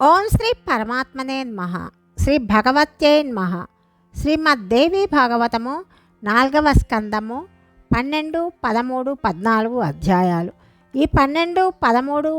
ఓం శ్రీ పరమాత్మనే నమః. శ్రీ భగవత్యై నమః. శ్రీమద్దేవి భాగవతము నాలుగవ స్కందము పన్నెండు పదమూడు పద్నాలుగు అధ్యాయాలు. ఈ పన్నెండు పదమూడు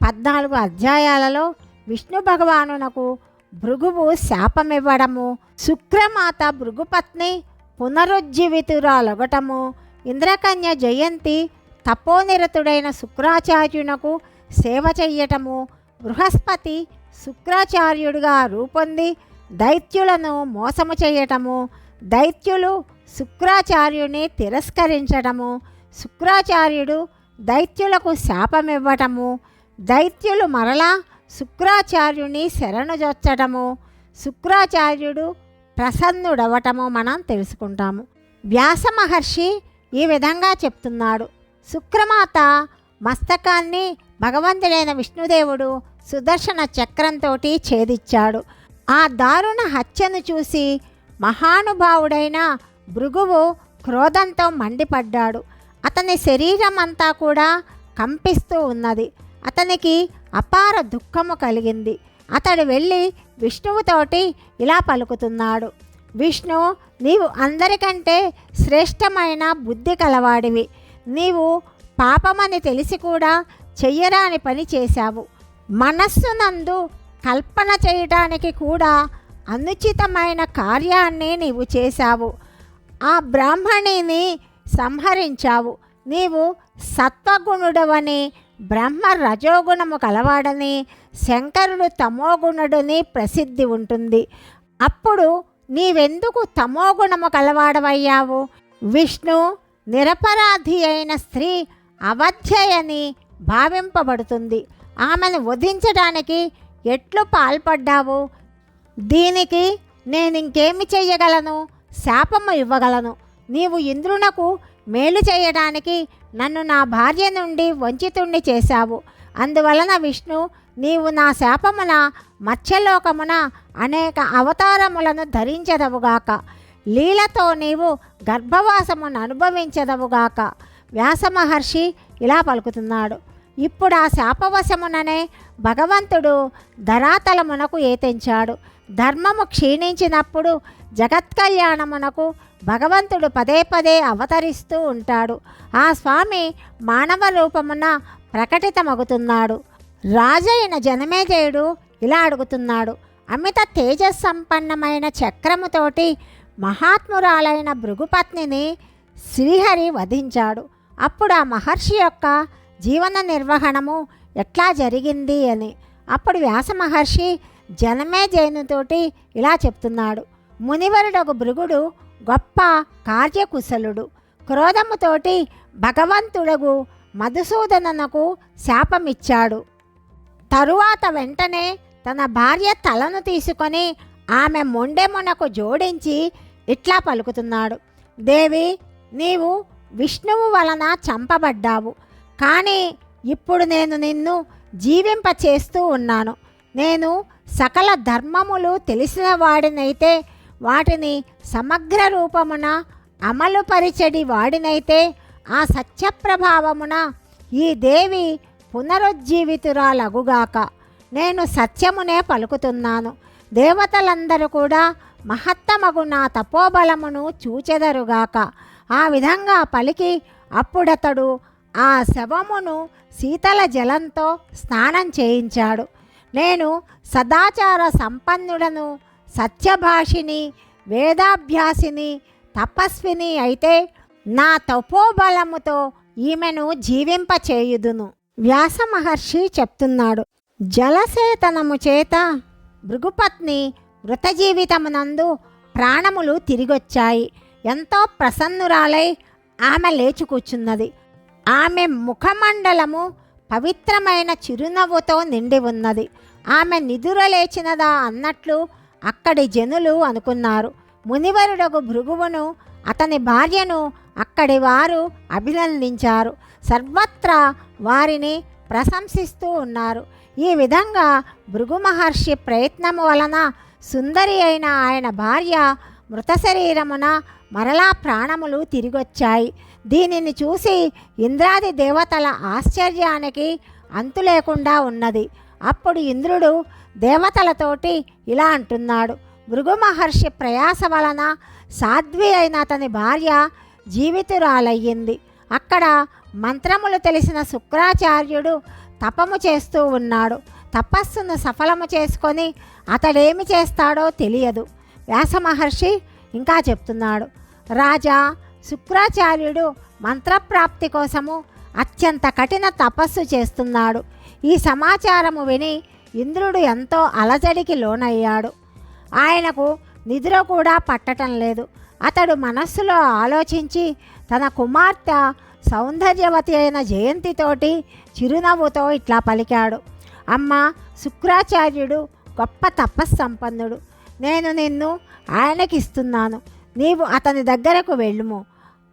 పద్నాలుగు అధ్యాయాలలో విష్ణు భగవానునకు భృగువు శాపమివ్వడము శుక్రమాత భృగుపత్ని పునరుజ్జీవితురాలొగటము ఇంద్రకన్య జయంతి తపోనిరతుడైన శుక్రాచార్యునకు సేవ చెయ్యటము బృహస్పతి శుక్రాచార్యుడిగా రూపొంది దైత్యులను మోసము చేయటము దైత్యులు శుక్రాచార్యుని తిరస్కరించటము శుక్రాచార్యుడు దైత్యులకు శాపమివ్వటము దైత్యులు మరలా శుక్రాచార్యుని శరణుజొచ్చటము శుక్రాచార్యుడు ప్రసన్నుడవటము మనం తెలుసుకుంటాము. వ్యాస మహర్షి ఈ విధంగా చెప్తున్నాడు. శుక్రమాత మస్తకాన్ని భగవంతుడైన విష్ణుదేవుడు సుదర్శన చక్రంతో ఛేదిచ్చాడు ఆ దారుణ హత్యను చూసి మహానుభావుడైన భృగువు క్రోధంతో మండిపడ్డాడు. అతని శరీరం అంతా కూడా కంపిస్తూ ఉన్నది. అతనికి అపార దుఃఖము కలిగింది. అతడు వెళ్ళి విష్ణువుతోటి ఇలా పలుకుతున్నాడు. విష్ణు నీవు అందరికంటే శ్రేష్టమైన బుద్ధి కలవాడివి. నీవు పాపమని తెలిసి కూడా చెయ్యరాని పని చేశావు. మనస్సునందు కల్పన చేయడానికి కూడా అనుచితమైన కార్యాన్ని నీవు చేశావు. ఆ బ్రాహ్మణిని సంహరించావు. నీవు సత్వగుణుడవని బ్రహ్మ రజోగుణము కలవాడని శంకరుడు తమోగుణుడని ప్రసిద్ధి ఉంటుంది. అప్పుడు నీవెందుకు తమోగుణము కలవాడవయ్యావు? విష్ణు నిరపరాధి అయిన స్త్రీ అవధ్యయని భావింపబడుతుంది. ఆమెను వధించడానికి ఎట్లు పాల్పడ్డావు? దీనికి నేను ఇంకేమి చెయ్యగలను? శాపము ఇవ్వగలను. నీవు ఇంద్రునకు మేలు చేయడానికి నన్ను నా భార్య నుండి వంచితుణ్ణి చేశావు. అందువలన విష్ణు నీవు నా శాపమున మత్స్యలోకమున అనేక అవతారములను ధరించదవుగాక. లీలతో నీవు గర్భవాసమును అనుభవించదవుగాక. వ్యాస మహర్షి ఇలా పలుకుతున్నాడు. ఇప్పుడు ఆ శాపవశముననే భగవంతుడు ధరాతలమునకు ఏతెంచాడు. ధర్మము క్షీణించినప్పుడు జగత్కళ్యాణమునకు భగవంతుడు పదే పదే అవతరిస్తూ ఉంటాడు. ఆ స్వామి మానవ రూపమున ప్రకటితమగుతున్నాడు. రాజైన జనమేజయుడు ఇలా అడుగుతున్నాడు. అమిత తేజస్సంపన్నమైన చక్రముతోటి మహాత్మురాలైన భృగుపత్నిని శ్రీహరి వధించాడు. అప్పుడు ఆ మహర్షి యొక్క జీవన నిర్వహణము ఎట్లా జరిగింది అని. అప్పుడు వ్యాస మహర్షి జనమే జైనుతోటి ఇలా చెప్తున్నాడు. మునివరుడొక భృగుడు గొప్ప కార్యకుశలుడు. క్రోధముతోటి భగవంతుడగు మధుసూదనకు శాపమిచ్చాడు. తరువాత వెంటనే తన భార్య తలను తీసుకొని ఆమె మొండెమునకు జోడించి ఇట్లా పలుకుతున్నాడు. దేవి నీవు విష్ణువు వలన చంపబడ్డావు. కానీ ఇప్పుడు నేను నిన్ను జీవింప చేస్తూ ఉన్నాను. నేను సకల ధర్మములు తెలిసిన వాడినైతే వాటిని సమగ్ర రూపమున అమలుపరిచడి వాడినైతే ఆ సత్యప్రభావమున ఈ దేవి పునరుజ్జీవితురాలగుగాక. నేను సత్యమునే పలుకుతున్నాను. దేవతలందరూ కూడా మహత్తమగు నా తపోబలమును చూచెదరుగాక. ఆ విధంగా పలికి అప్పుడతడు ఆ శవమును శీతల జలంతో స్నానం చేయించాడు. నేను సదాచార సంపన్నుడను సత్యభాషిని వేదాభ్యాసిని తపస్విని అయితే నా తపోబలముతో ఈమెను జీవింపచేయుదును. వ్యాస మహర్షి చెప్తున్నాడు. జలసేతనము చేత భృగుపత్ని మృత జీవితమునందు ప్రాణములు తిరిగొచ్చాయి. ఎంతో ప్రసన్నురాలై ఆమె లేచి కూర్చున్నది ఆమె ముఖమండలము పవిత్రమైన చిరునవ్వుతో నిండి ఉన్నది. ఆమె నిదుర లేచినదా అన్నట్లు అక్కడి జనులు అనుకున్నారు. మునివరుడగు భృగువును అతని భార్యను అక్కడి వారు అభినందించారు. సర్వత్రా వారిని ప్రశంసిస్తూ ఉన్నారు. ఈ విధంగా భృగు మహర్షి ప్రయత్నము వలన సుందరి అయిన ఆయన భార్య మృత శరీరమున మరలా ప్రాణములు తిరిగొచ్చాయి. దీనిని చూసి ఇంద్రాది దేవతల ఆశ్చర్యానికి అంతు లేకుండా ఉన్నది. అప్పుడు ఇంద్రుడు దేవతలతోటి ఇలా అంటున్నాడు భృగు మహర్షి ప్రయాస వలన సాధ్వి అయిన అతని భార్య జీవితురాలయ్యింది. అక్కడ మంత్రములు తెలిసిన శుక్రాచార్యుడు తపము చేస్తూ ఉన్నాడు. తపస్సును సఫలము చేసుకొని అతడేమి చేస్తాడో తెలియదు. వ్యాస మహర్షి ఇంకా చెప్తున్నాడు. రాజా శుక్రాచార్యుడు మంత్రప్రాప్తి కోసము అత్యంత కఠిన తపస్సు చేస్తున్నాడు. ఈ సమాచారము విని ఇంద్రుడు ఎంతో అలజడికి లోనయ్యాడు. ఆయనకు నిద్ర కూడా పట్టటం లేదు. అతడు మనస్సులో ఆలోచించి తన కుమార్తె సౌందర్యవతి అయిన జయంతితోటి చిరునవ్వుతో ఇట్లా పలికాడు. అమ్మ శుక్రాచార్యుడు గొప్ప తపస్సంపన్నుడు నేను నిన్ను ఆయనకిస్తున్నాను. నీవు అతని దగ్గరకు వెళ్ళుము.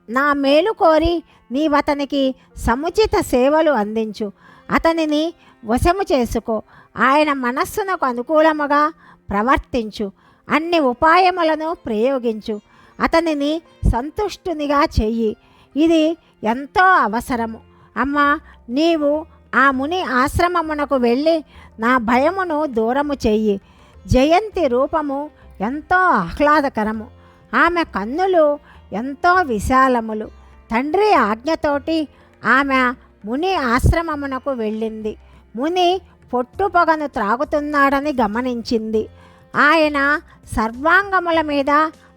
నా మేలు కోరి నీవతనికి సముచిత సేవలు అందించు. అతనిని వశము చేసుకో. ఆయన మనస్సునకు అనుకూలముగా ప్రవర్తించు. అన్ని ఉపాయములను ప్రయోగించు. అతనిని సంతుష్టునిగా చెయ్యి. ఇది ఎంతో అవసరము. అమ్మా నీవు ఆ ముని ఆశ్రమమునకు వెళ్ళి నా భయమును దూరము చెయ్యి. జయంతి రూపము ఎంతో ఆహ్లాదకరము. ఆమె కన్నులు ఎంతో విశాలములు. తండ్రి ఆజ్ఞతోటి ఆమె ముని ఆశ్రమమునకు వెళ్ళింది. ముని పొట్టుపొగను త్రాగుతున్నాడని గమనించింది. ఆయన సర్వాంగముల మీద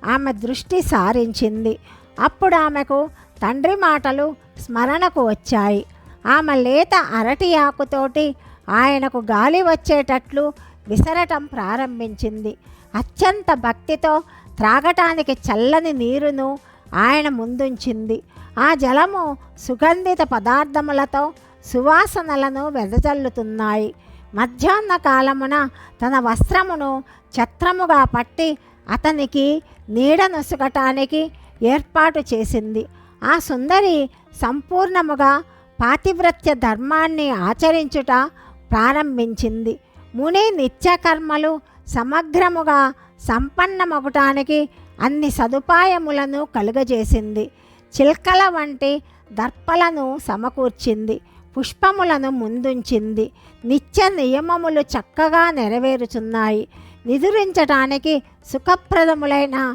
ఆమె దృష్టి సారించింది. అప్పుడు ఆమెకు తండ్రి మాటలు స్మరణకు వచ్చాయి. ఆమె లేత అరటి ఆకుతోటి ఆయనకు గాలి వచ్చేటట్లు విసరటం ప్రారంభించింది. అత్యంత భక్తితో త్రాగటానికి చల్లని నీరును ఆయన ముందుంచింది. ఆ జలము సుగంధిత పదార్థములతో సువాసనలను వెదజల్లుతున్నాయి. మధ్యాహ్న కాలమున తన వస్త్రమును ఛత్రముగా పట్టి అతనికి నీడ ఏర్పాటు చేసింది. ఆ సుందరి సంపూర్ణముగా పాతివ్రత్య ధర్మాన్ని ఆచరించుట ప్రారంభించింది. ముని నిత్యకర్మలు సమగ్రముగా సంపన్నమగటానికి అన్ని సదుపాయములను కలుగజేసింది. చిల్కల వంటి దర్పలను సమకూర్చింది. పుష్పములను ముందుంచింది. నిత్య నియమములు చక్కగా నెరవేరుచున్నాయి. నిదురించటానికి సుఖప్రదములైన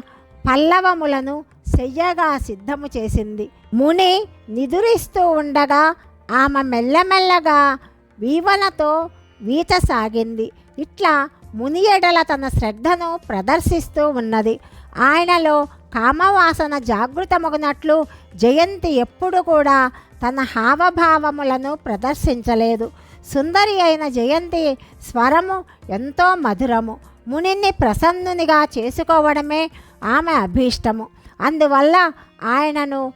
పల్లవములను చెయ్యగా సిద్ధము చేసింది. ముని నిదురిస్తూ ఉండగా ఆమె మెల్లమెల్లగా వీవనతో వీత సాగింది. ఇట్లా ముని ఎడల తన శ్రద్ధను ప్రదర్శిస్తూ ఉన్నది. ఆయనలో కామవాసన జాగృతమగునట్లు జయంతి ఎప్పుడు కూడా తన హావభావములను ప్రదర్శించలేదు. సుందరి అయిన జయంతి స్వరము ఎంతో మధురము. మునిని ప్రసన్నునిగా చేసుకోవడమే ఆమె అభీష్టము. అందువల్ల ఆయనను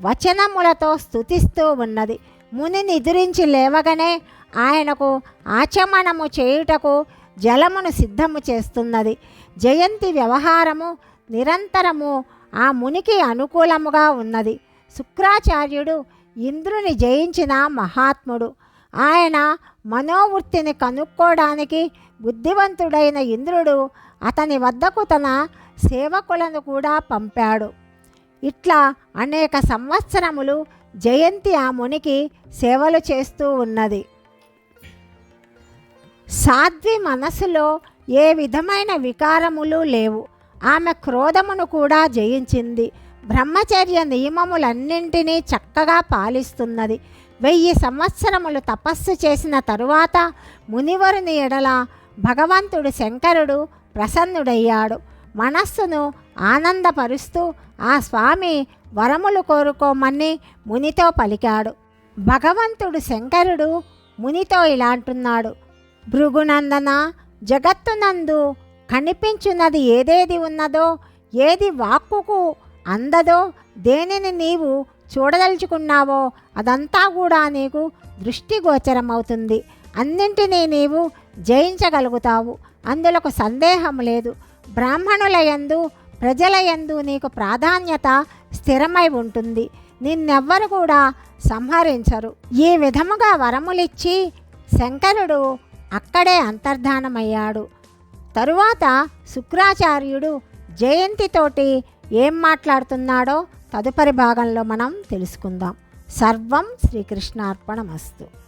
వచనములతో స్తుతిస్తూ ఉన్నది. ముని నిద్రించి లేవగానే ఆయనకు ఆచమనము చేయుటకు జలమును సిద్ధము చేస్తున్నది. జయంతి వ్యవహారము నిరంతరము ఆ మునికి అనుకూలముగా ఉన్నది. శుక్రాచార్యుడు ఇంద్రుని జయించిన మహాత్ముడు. ఆయన మనోవృత్తిని కనుక్కోవడానికి బుద్ధివంతుడైన ఇంద్రుడు అతని వద్దకు తన సేవకులను కూడా పంపాడు. ఇట్లా అనేక సంవత్సరములు జయంతి ఆ మునికి సేవలు చేస్తూ ఉన్నది. సాధ్వి మనసులో ఏ విధమైన వికారములు లేవు. ఆమె క్రోధమును కూడా జయించింది. బ్రహ్మచర్య నియమములన్నింటినీ చక్కగా పాలిస్తున్నది. వెయ్యి సంవత్సరములు తపస్సు చేసిన తరువాత మునివరుని ఎడల భగవంతుడు శంకరుడు ప్రసన్నుడయ్యాడు. మనస్సును ఆనందపరుస్తూ ఆ స్వామి వరములు కోరుకోమని మునితో పలికాడు. భగవంతుడు శంకరుడు మునితో ఇలా అంటున్నాడు. భృగునందన జగత్తునందు కనిపించున్నది ఏదేది ఉన్నదో ఏది వాక్కుకు అందదో దేనిని నీవు చూడదలుచుకున్నావో అదంతా కూడా నీకు దృష్టిగోచరమవుతుంది. అన్నింటినీ నీవు జయించగలుగుతావు. అందులో సందేహం లేదు. బ్రాహ్మణుల యందు ప్రజల యందు నీకు ప్రాధాన్యత స్థిరమై ఉంటుంది. నిన్నెవ్వరు కూడా సంహరించరు. ఈ విధముగా వరములిచ్చి శంకరుడు అక్కడే అంతర్ధానమయ్యాడు. తరువాత శుక్రాచార్యుడు జయంతితోటి ఏం మాట్లాడుతున్నాడో తదుపరి భాగంలో మనం తెలుసుకుందాం. సర్వం శ్రీకృష్ణార్పణమస్తు.